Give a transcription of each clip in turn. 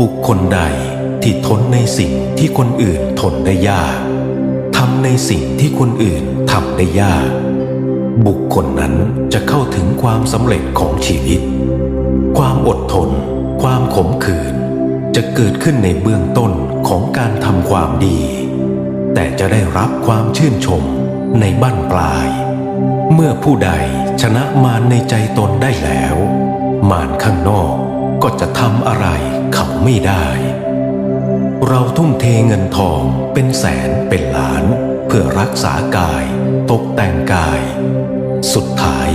บุคคลใดที่ทนในสิ่งที่คนอื่นทนได้ยากทำในสิ่งที่คนอื่นทำได้ยาก บุคคลนั้นจะเข้าถึงความสำเร็จของชีวิต ความอดทน ความขมขื่นจะเกิดขึ้นในเบื้องต้นของการทำความดี แต่จะได้รับความชื่นชมในบั้นปลาย เมื่อผู้ใดชนะมารในใจตนได้แล้ว มารข้างนอกก็จะทำอะไร เขาไม่ได้ เราทุ่มเทเงินทองเป็นแสนเป็นล้าน เพื่อรักษากาย ตกแต่งกาย สุดท้าย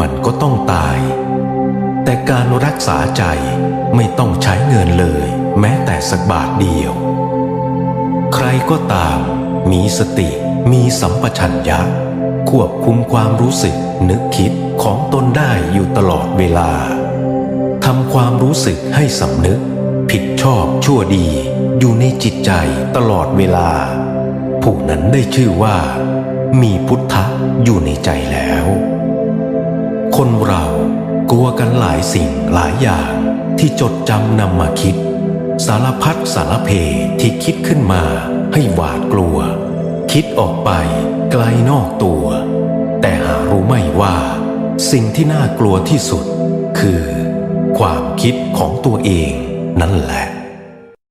มันก็ต้องตาย แต่การรักษาใจไม่ต้องใช้เงินเลย แม้แต่สักบาทเดียว ใครก็ตาม มีสติ มีสัมปชัญญะ ควบคุมความรู้สึกนึกคิดของตนได้อยู่ตลอดเวลาทำความรู้สึกให้สำนึก ผิดชอบชั่วดีอยู่ในจิตใจตลอดเวลา ผู้นั้นได้ชื่อว่า มีพุทธะอยู่ในใจแล้ว คนเรากลัวกันหลายสิ่งหลายอย่างที่จดจำนำมาคิด สารพัดสารเพที่คิดขึ้นมาให้หวาดกลัว คิดออกไปไกลนอกตัว แต่หารู้ไม่ว่า สิ่งที่น่ากลัวที่สุด คือ ความคิดของตัวเอง นั่นแหละ